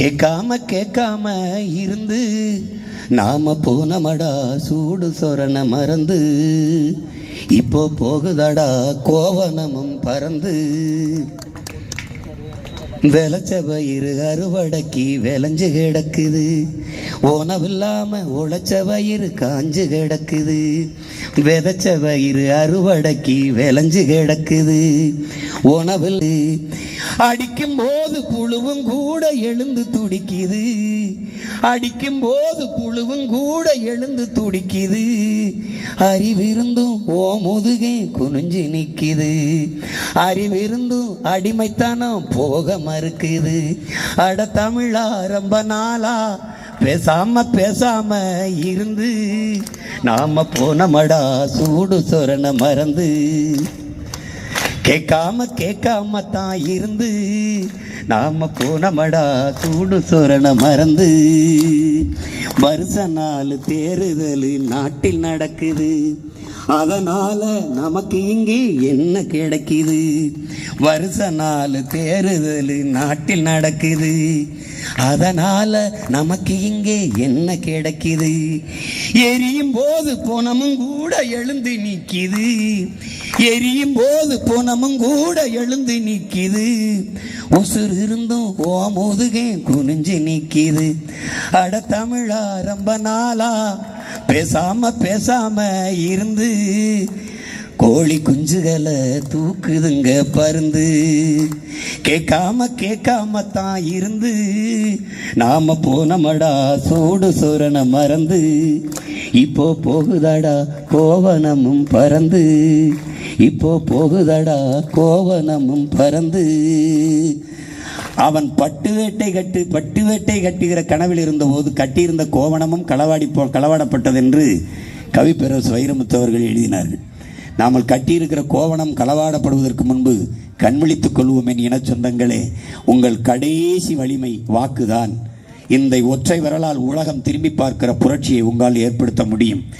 கேட்காம கேட்காம இருந்து நாம போனமடா சூடு சொரண மறந்து இப்போ போகுதடா கோவனமும் பறந்து. விளைச்ச வயிறு அறுவடைக்கு விளைஞ்சு கிடக்குது. உணவில்லாம உழைச்ச வயிறு காஞ்சு கிடக்குது. விதைச்ச வயிறு அறுவடைக்கு விளைஞ்சு கிடக்குது. உணவில். அடிக்கும் போது புழுவும் கூட எழுந்து துடிக்குது. அடிக்கும் போது புழுவும் கூட எழுந்து துடிக்குது. அறிவிருந்தும் ஓ முதுகே குனிஞ்சு நிற்குது அறிவிருந்தும் அடிமைத்தனம் போக மறுக்குது. அட தமிழா ரொம்ப நாளா பேசாம பேசாம இருந்து. நாம போனமடா சூடு சொரண மறந்து. கேட்காம கேட்காம தான் இருந்து நாம போனமடா சூடு சொரண மறந்து வருஷ நாள் தேறுதல் நாட்டில் நடக்குது. அதனால நமக்கு இங்கே என்ன கிடைக்குது? வருஷ நாள் தேறுதல் நாட்டில் நடக்குது. அதனால நமக்கு இங்கே என்ன கிடைக்குது? எரியும் போது போனமும் கூட எழுந்து நிற்கிது. எரியும் போது போனமும் கூட எழுந்து நிற்கிது. உசுர் இருந்தும் ஓ முதுகே குனிஞ்சு நிற்கிது. அட தமிழா ரொம்ப நாளா பேசாம பேசாம இருந்து கோழி குஞ்சுகளை தூக்குதுங்க பருந்து. கேட்காம கேட்காம தான் இருந்து நாம போனமடா சூடு சோரண மறந்து. இப்போ போகுதடா கோவனமும் பறந்து. இப்போ போகுதடா கோவனமும் பறந்து. அவன் பட்டு வேட்டை கட்டு பட்டு வேட்டை கட்டுகிற கனவில் இருந்தபோது கட்டியிருந்த கோவணமும் களவாடி போ களவாடப்பட்டதென்று கவிப்பெரோஸ் வைரமுத்து அவர்கள் எழுதினார்கள். நாமல் கட்டியிருக்கிற கோவணம் களவாடப்படுவதற்கு முன்பு கண்விழித்துக் கொள்வோம் என் இன சொந்தங்களே. உங்கள் கடைசி வலிமை வாக்குதான். இந்த ஒற்றை விரலால் உலகம் திரும்பி பார்க்கிற புரட்சியை உங்களால் ஏற்படுத்த முடியும்.